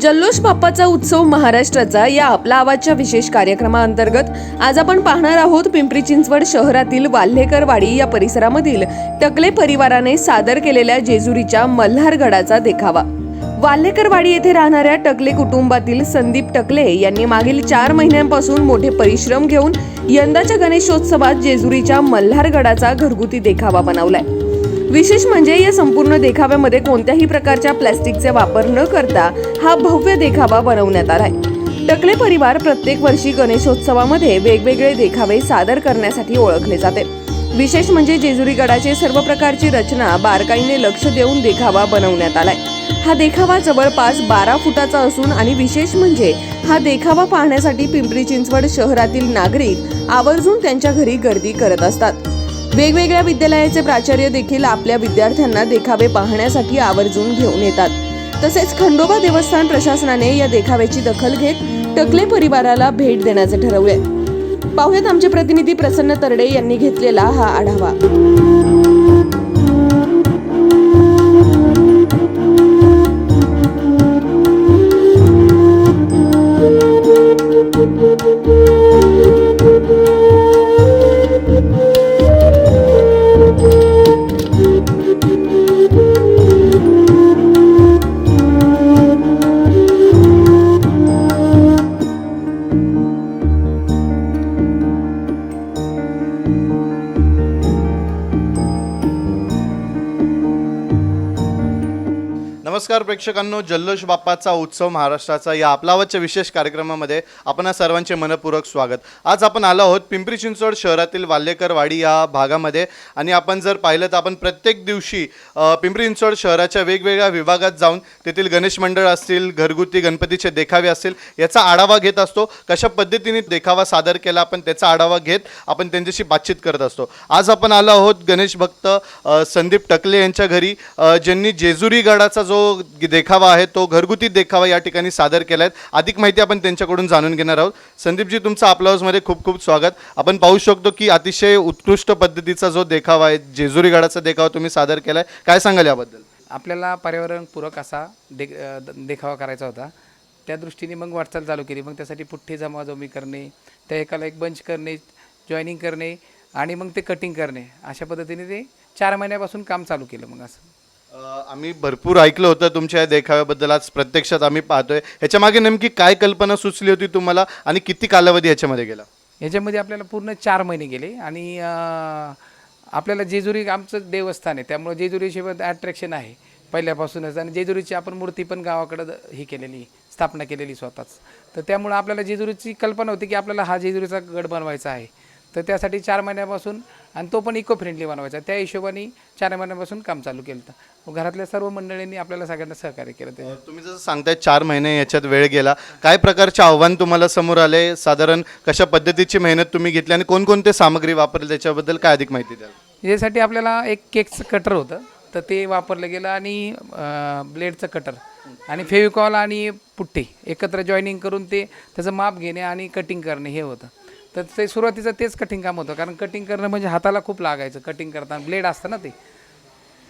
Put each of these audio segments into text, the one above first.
जल्लोष बाप्पाचा उत्सव महाराष्ट्राचा या आपला आवाजच्या विशेष कार्यक्रमाअंतर्गत आज आपण पाहणार आहोत पिंपरी चिंचवड शहरातील वाल्हेकरवाडी या परिसरामधील टकले परिवाराने सादर केलेल्या जेजुरीच्या मल्हारगडाचा देखावा. वाल्हेकरवाडी येथे राहणाऱ्या टकले कुटुंबातील संदीप टकले यांनी मागील चार महिन्यांपासून मोठे परिश्रम घेऊन यंदाच्या गणेशोत्सवात जेजुरीच्या मल्हारगडाचा घरगुती देखावा बनवलाय. विशेष म्हणजे या संपूर्ण देखाव्यामध्ये कोणत्याही प्रकारच्या प्लॅस्टिकचा वापर न करता हा भव्य देखावा बनवण्यात आलाय टकले परिवार प्रत्येक वर्षी गणेशोत्सवामध्ये वेगवेगळे देखावे सादर करण्यासाठी ओळखले जाते. विशेष म्हणजे जेजुरी गडाचे सर्व प्रकारची रचना बारकाईने लक्ष देऊन देखावा बनवण्यात आलाय. हा देखावा जवळपास बारा फुटाचा असून आणि विशेष म्हणजे हा देखावा पाहण्यासाठी पिंपरी चिंचवड शहरातील नागरिक आवर्जून त्यांच्या घरी गर्दी करत असतात. वेगवेगळ्या विद्यालयाचे प्राचार्य देखील आपल्या विद्यार्थ्यांना देखावे पाहण्यासाठी आवर्जून घेऊन येतात. तसेच खंडोबा देवस्थान प्रशासनाने या देखाव्याची दखल घेत टकले परिवाराला भेट देण्याचे ठरवले. पाहुयात आमचे प्रतिनिधी प्रसन्न तरडे यांनी घेतलेला हा आढावा. नमस्कार प्रेक्षकांनो जल्लोष बाप्पाचा उत्सव महाराष्ट्राचा या आपलावतच्या विशेष कार्यक्रमामध्ये आपण सर्वांचे मनपूर्वक स्वागत. आज आपण आलो आहोत पिंपरी चिंचवड शहरातील वाल्लेकरवाडी या भागामध्ये आणि आपण जर पाहिलं तर आपण प्रत्येक दिवशी पिंपरी चिंचवड शहराच्या वेगवेगळ्या विभागात जाऊन तेथील गणेश मंडळ असतील घरगुती गणपतीचे देखावे असतील याचा आढावा घेत असतो. कशा पद्धतीने देखावा सादर केला आपण त्याचा आढावा घेत आपण त्यांच्याशी बातचीत करत असतो. आज आपण आलो आहोत गणेश भक्त संदीप टकले यांच्या घरी ज्यांनी जेजुरी गडाचा जो देखावा आहे तो घरगुती देखावा या ठिकाणी सादर केला आहे. अधिक माहिती आपण त्यांच्याकडून जाणून घेणार आहोत. संदीपजी तुमचं आपल्या हाऊसमध्ये खूप खूप स्वागत. आपण पाहू शकतो की अतिशय उत्कृष्ट पद्धतीचा जो देखावा आहे जेजुरी गडाचा देखावा तुम्ही सादर केला आहे काय सांगाल याबद्दल? आपल्याला पर्यावरणपूरक असा दे देखावा करायचा होता. त्या दृष्टीने मग वाटचाल चालू केली. मग त्यासाठी पुठ्ठे जमाजमी करणे त्या एकाला एक बंच करणे जॉईनिंग करणे आणि मग ते कटिंग करणे. अशा पद्धतीने ते चार महिन्यापासून काम चालू केलं मग असं. आम्ही भरपूर ऐकलं होतं तुमच्या या देखाव्याबद्दल. आज प्रत्यक्षात आम्ही पाहतोय. ह्याच्यामागे नेमकी काय कल्पना सुचली होती तुम्हाला आणि किती कालावधी याच्यामध्ये गेला? याच्यामध्ये आपल्याला पूर्ण चार महिने गेले आणि आपल्याला जेजुरी आमचं देवस्थान आहे. त्यामुळे जेजुरीशिवाय अट्रॅक्शन आहे पहिल्यापासूनच. आणि जेजुरीची आपण मूर्ती पण गावाकडं ही केलेली स्थापना केलेली स्वतःच. तर त्यामुळं आपल्याला जेजुरीची कल्पना होती की आपल्याला हा जेजुरीचा गड बनवायचा आहे. तर त्यासाठी चार महिन्यापासून आणि तो पण इको फ्रेंडली बनवायचा. त्या हिशोबाने चार महिन्यापासून काम चालू केलं होतं. घरातल्या सर्व मंडळींनी आपल्याला सगळ्यांना सहकार्य केलं ते. तुम्ही जसं सांगताय चार महिने याच्यात वेळ गेला. काय प्रकारचे आव्हान तुम्हाला समोर आले? साधारण कशा पद्धतीची मेहनत तुम्ही घेतली? आणि कोणकोणते सामग्री वापरली? त्याच्याबद्दल काय अधिक माहिती द्याल? यासाठी आपल्याला एक केकचं कटर होतं. तर ते वापरलं गेलं आणि ब्लेडचं कटर आणि फेविकॉल आणि पुट्टी. एकत्र जॉईनिंग करून ते त्याचं माप घेणे आणि कटिंग करणे हे होतं. तर ते सुरुवातीचं तेच कटिंग काम होतं. कारण कटिंग करणं म्हणजे हाताला खूप लागायचं. कटिंग करताना ब्लेड असतं ना ते.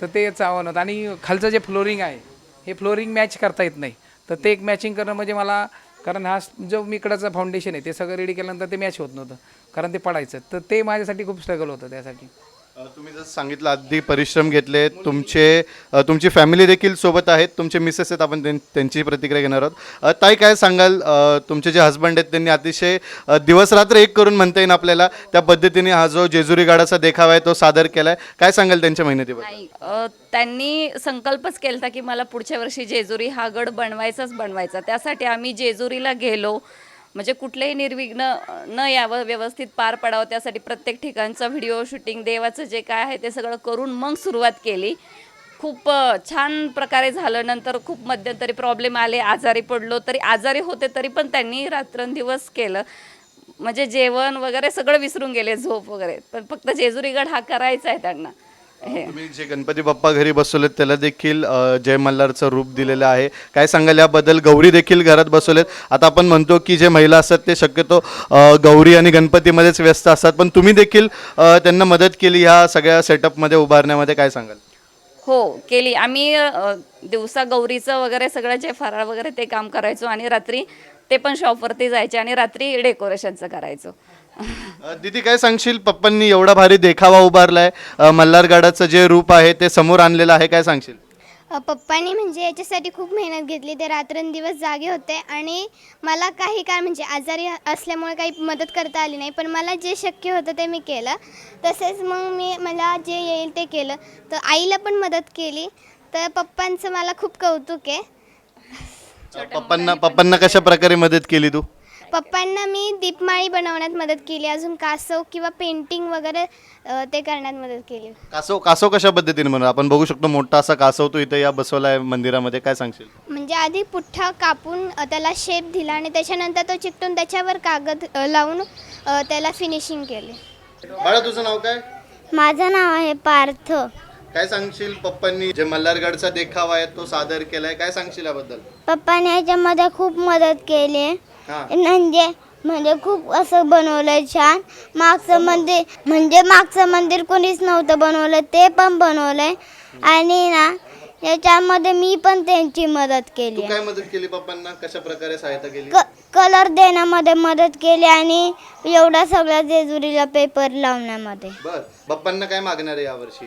तर तेच आव्हान होतं. आणि खालचं जे फ्लोरिंग आहे हे फ्लोरिंग मॅच करता येत नाही. तर ते एक मॅचिंग करणं म्हणजे मला कारण हा जो मी इकडचं फाउंडेशन आहे ते सगळं रेडी केल्यानंतर ते मॅच होत नव्हतं. कारण ते पडायचं. तर ते माझ्यासाठी खूप स्ट्रगल होतं त्यासाठी. तुम्ही जसं सांगितलं अगदी परिश्रम घेतले तुमचे अ, तुमची फॅमिली देखील सोबत आहेत तुमचे मिसेस आहेत आपण त्यां- त्यांची प्रतिक्रिया घेणार आहोत. अ, ताई काय सांगाल? अ, तुमचे जे हस्बंड आहेत त्यांनी अतिशय अ, दिवसरात्र एक करून म्हणता येईल आपल्याला त्या पद्धतीने हा जो जेजुरी गाडाचा देखावा आहे तो सादर केला आहे काय सांगाल त्यांच्या मेहनतीबद्दल? नाही अ, त्यांनी संकल्पच केला की मला पुढच्या वर्षी जेजुरी हा गड बनवायचाच बनवायचा. त्यासाठी आम्ही जेजुरीला गेलो. म्हणजे कुठलेही निर्विघ्न न यावं व्यवस्थित पार पडावं त्यासाठी प्रत्येक ठिकाणचं व्हिडिओ शूटिंग देवाचं जे काय आहे ते सगळं करून मग सुरुवात केली. खूप छान प्रकारे झालं. नंतर खूप मध्यंतरी प्रॉब्लेम आले आजारी पडलो. तरी आजारी होते तरी पण त्यांनी रात्रंदिवस केलं. म्हणजे जेवण वगैरे सगळं विसरून गेले झोप वगैरे. पण फक्त जेजुरीगड हा करायचा आहे त्यांना. हे. तुम्ही जे गणपती बाप्पा घरी बसवलेत त्याला देखील अ, जय मल्हारचं रूप दिलेलं आहे. काय सांगाल याबद्दल? गौरी देखील घरात बसवलेत. आता आपण म्हणतो की जे महिला असतात ते शक्यतो अ, गौरी आणि गणपतीमध्येच व्यस्त असतात. पण तुम्ही देखील अ, त्यांना मदत केली ह्या सगळ्या सेटअपमध्ये उभारण्यामध्ये काय सांगाल? हो केली. आम्ही अ, दिवसा गौरीचं वगैरे सगळं जे फराळ वगैरे ते काम करायचो आणि रात्री ते पण शॉपवरती जायचे आणि रात्री डेकोरेशनचं करायचो. दीदी काय सांगशील? पप्पांनी एवढा भारी देखावा उभारलाय. अ, मल्हारगडाचं जे रूप आहे ते समोर आणलेलं आहे काय सांगशील? अ, पप्पांनी म्हणजे याच्यासाठी खूप मेहनत घेतली. ते रात्रंदिवस जागे होते आणि मला काही काय म्हणजे आजारी असल्यामुळे काही मदत करता आली नाही. पण मला जे शक्य होतं ते मी केलं. तसेच मग मी मला जे येईल ते केलं. तर आईला पण मदत केली. तर पप्पांचं मला खूप कौतुक आहे. पप्पांना पप्पांना कशा प्रकारे मदत केली तू? पप्पांना मी दीपमाळी बनवण्यात मदत केली. अजून कासव किंवा पेंटिंग वगैरे अ, ते करण्यात मदत केली. कासव कासव कशा पद्धतीने म्हणून आपण बघू शकतो मोठा असा कासव तू इथे या बसवला आहे मंदिरामध्ये. काय सांगशील? म्हणजे आधी पुठ्ठा कापून अ, त्याला शेप दिला आणि त्याच्यानंतर तो चिकटून त्याच्यावर कागद अ, लावून अ, त्याला फिनिशिंग केली. बाळा तुझं नाव काय? माझं नाव आहे पार्थ. काय सांगशील पप्पांनी? जे मल्हारगडचा देखावा आहे तो सादर केलाय. काय सांगशील याबद्दल? पप्पाने याच्यामध्ये खूप मदत केली. म्हणजे म्हणजे खूप असं बनवलंय छान. मागचं मंदिर म्हणजे मागचं मंदिर कोणीच नव्हतं बनवलं ते पण बनवलंय. आणि ना याच्यामध्ये मी पण त्यांची मदत तू केली काय मदत केली पप्पांना? कशा प्रकारे सहायता केली? क कलर देण्यामध्ये मदत केली आणि एवढा सगळा जेजुरीला पेपर लावण्यामध्ये. बर. पप्पांना काय मागणार आहे यावर्षी?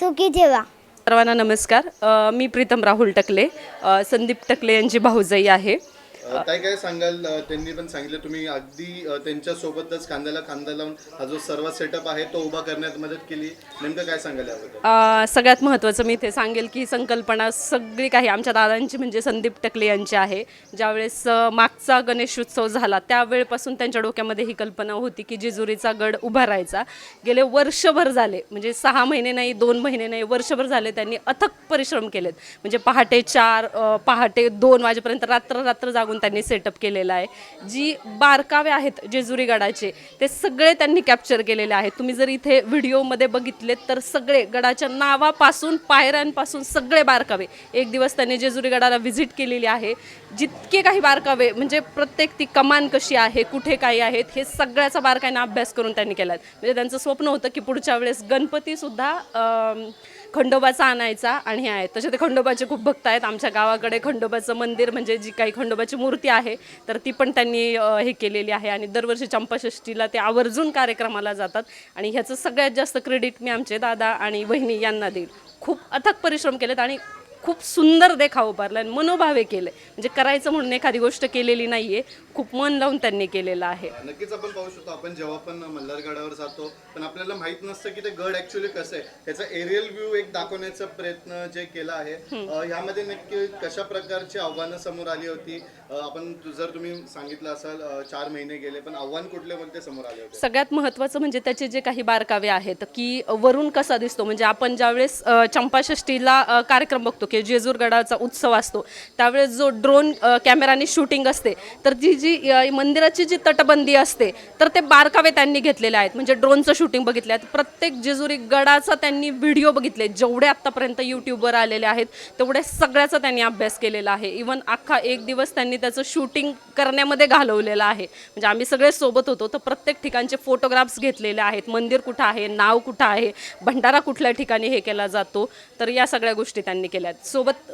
सुखी ठेवा. सर्वांना नमस्कार. अ, मी प्रीतम राहुल टकले. अ, संदीप टकले यांची भाऊजाई आहे. काय काय सांगाल? त्यांनी पण सांगितलं. तुम्ही अगदी त्यांच्या सोबतच खांद्याला खांदा लावून हा जो सर्व सेटअप आहे तो उभा करण्यात मदत केली. नेमकं काय सांगाल याबद्दल? सगळ्यात महत्त्वाचं मी इथे सांगेल की संकल्पना सगळी काही आमच्या दादांची म्हणजे संदीप टकले यांची आहे. ज्यावेळेस मागचा गणेशोत्सव झाला त्यावेळेपासून त्यांच्या डोक्यामध्ये ही कल्पना होती की जेजुरीचा गड उभा राहायचा. गेले वर्षभर झाले म्हणजे सहा महिने नाही दोन महिने नाही वर्षभर झाले त्यांनी अथक परिश्रम केलेत. म्हणजे पहाटे चार पहाटे दोन वाजेपर्यंत रात्र रात्र जागून त्यांनी सेटअप केलेला आहे. जी बारकावे आहेत जेजुरी गडाचे ते सगळे त्यांनी कॅप्चर केलेले आहेत. तुम्ही जर इथे व्हिडिओमध्ये बघितलेत तर सगळे गडाच्या नावापासून पायऱ्यांपासून सगळे बारकावे. एक दिवस त्यांनी जेजुरी गडाला व्हिजिट केलेली आहे. जितके काही बारकावे म्हणजे प्रत्येक ती कमान कशी आहे कुठे काही आहेत हे सगळ्याचा बारकाईनं अभ्यास करून त्यांनी केला म्हणजे त्यांचं स्वप्न होतं की पुढच्या वेळेस गणपतीसुद्धा अं, खंडोबाचा आणायचा आणि हे आहे तसे ते खंडोबाचे खूप भक्त आहेत. आमच्या गावाकडे खंडोबाचं मंदिर म्हणजे जी काही खंडोबाची मूर्ती आहे तर ती पण त्यांनी हे केलेली आहे. आणि दरवर्षी चंपाषष्टीला ते आवर्जून कार्यक्रमाला जातात. आणि ह्याचं सगळ्यात जास्त क्रेडिट मी आमचे दादा आणि बहिणी यांना देईल. खूप अथक परिश्रम केलेत आणि खूप सुंदर देखाव उभारला आणि मनोभावे केले. म्हणजे करायचं म्हणून एखादी गोष्ट केलेली नाही आहे खूप मन लावून त्यांनी केलेलं आहे. नक्कीच आपण पाहू शकतो आपण जेव्हा पण मल्हारगडावर जातो पण आपल्याला माहीत नसतं की ते गड ऍक्च्युली कसं आहे त्याचा एरियल व्ह्यू एक दाखवण्याचा प्रयत्न जे केला आहे यामध्ये नक्की कशा प्रकारची आव्हानं समोर आली होती? आपण जर तुम्ही सांगितलं असाल चार महिने गेले पण आव्हान कुठले कोणते समोर आले होते? सगळ्यात महत्त्वाचं म्हणजे त्याचे जे काही बारकावे आहेत की वरून कसा दिसतो? म्हणजे आपण ज्यावेळेस चंपाषष्टीला कार्यक्रम बघतो की जेजूरगडाचा उत्सव असतो त्यावेळेस जो ड्रोन कॅमेराने शूटिंग असते तर ती जी मंदिराची जी तटबंदी असते तर ते बारकावे त्यांनी घेतलेले आहेत. म्हणजे ड्रोनचं शूटिंग बघितलं आहे प्रत्येक जेजुरी गडाचा त्यांनी व्हिडिओ बघितले. जेवढे आत्तापर्यंत यूट्यूबवर आलेले आहेत तेवढ्या सगळ्याचा त्यांनी अभ्यास केलेला आहे. इवन अख्खा एक दिवस त्यांनी त्याचं शूटिंग करण्यामध्ये घालवलेलं आहे. म्हणजे आम्ही सगळे सोबत होतो तर प्रत्येक ठिकाणचे फोटोग्राफ्स घेतलेले आहेत. मंदिर कुठं आहे नाव कुठं आहे भंडारा कुठल्या ठिकाणी हे केला जातो तर या सगळ्या गोष्टी त्यांनी केल्या आहेत. सोबत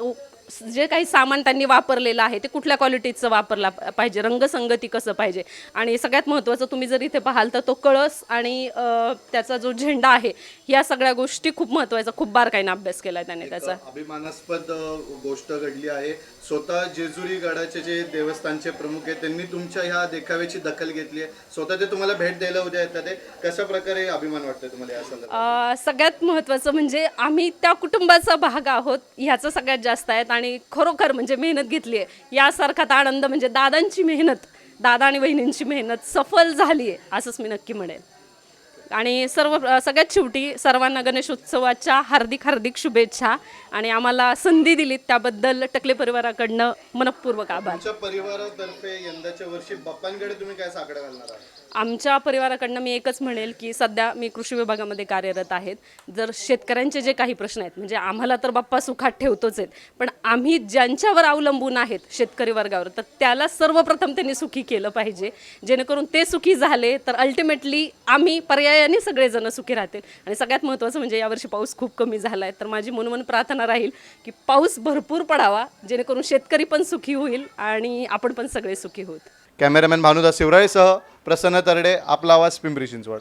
जे काही सामान त्यांनी वापरलेलं आहे ते कुठल्या क्वालिटीचं वापरला पाहिजे? रंगसंगती कसं पाहिजे? आणि सगळ्यात महत्त्वाचं तुम्ही जर इथे पाहाल तर तो कळस आणि त्याचा जो झेंडा आहे या सगळ्या गोष्टी खूप महत्त्वाचा खूप बारकाईनं अभ्यास केला त्यांनी त्याचा. अभिमानास्पद गोष्ट घडली आहे. स्वतः जेजुरी गडाचे जे देवस्थानचे प्रमुख आहेत त्यांनी तुमच्या ह्या देखाव्याची दखल घेतली आहे. स्वतः ते तुम्हाला भेट द्यायला उद्या येतात ते कशा प्रकारे अभिमान वाटतो तुम्हाला या संदर्भात? अ, सगळ्यात महत्त्वाचं म्हणजे आम्ही त्या कुटुंबाचा भाग आहोत ह्याचं सगळ्यात जास्त आहेत आणि खरोखर म्हणजे मेहनत घेतली आहे. यासारखाच आनंद म्हणजे दादांची मेहनत दादा आणि बहिणींची मेहनत सफल झाली आहे असंच मी नक्की म्हणेन. आणि सर्व सगळ्यात शेवटी सर्वांना गणेशोत्सवाच्या हार्दिक हार्दिक शुभेच्छा आणि आम्हाला संधी दिलीत त्याबद्दल टकले परिवाराकडनं मनपूर्वक आभार. परिवारातर्फे यंदाच्या वर्षी बाप्पांकडे तुम्ही काय साकडं घालणार आहात? आमच्या परिवाराकडनं मी एकच म्हणेल की सध्या मी कृषी विभागामध्ये कार्यरत आहेत. जर शेतकऱ्यांचे जे काही प्रश्न आहेत म्हणजे आम्हाला तर बाप्पा सुखात ठेवतोच आहेत पण आम्ही ज्यांच्यावर अवलंबून आहेत शेतकरी वर्गावर तर त्याला सर्वप्रथम त्यांनी सुखी केलं पाहिजे. जेणेकरून ते सुखी झाले तर अल्टिमेटली आम्ही पर्यायाने सगळेजण सुखी राहतील. आणि सगळ्यात महत्त्वाचं म्हणजे यावर्षी पाऊस खूप कमी झाला आहे तर माझी मनोमन प्रार्थना राहील की पाऊस भरपूर पडावा जेणेकरून शेतकरी पण सुखी होईल आणि आपण पण सगळे सुखी होत. कॅमेरामॅन भानुदास शिवराळेसह प्रसन्न तरडे आपला आवाज पिंपरी चिंचवड.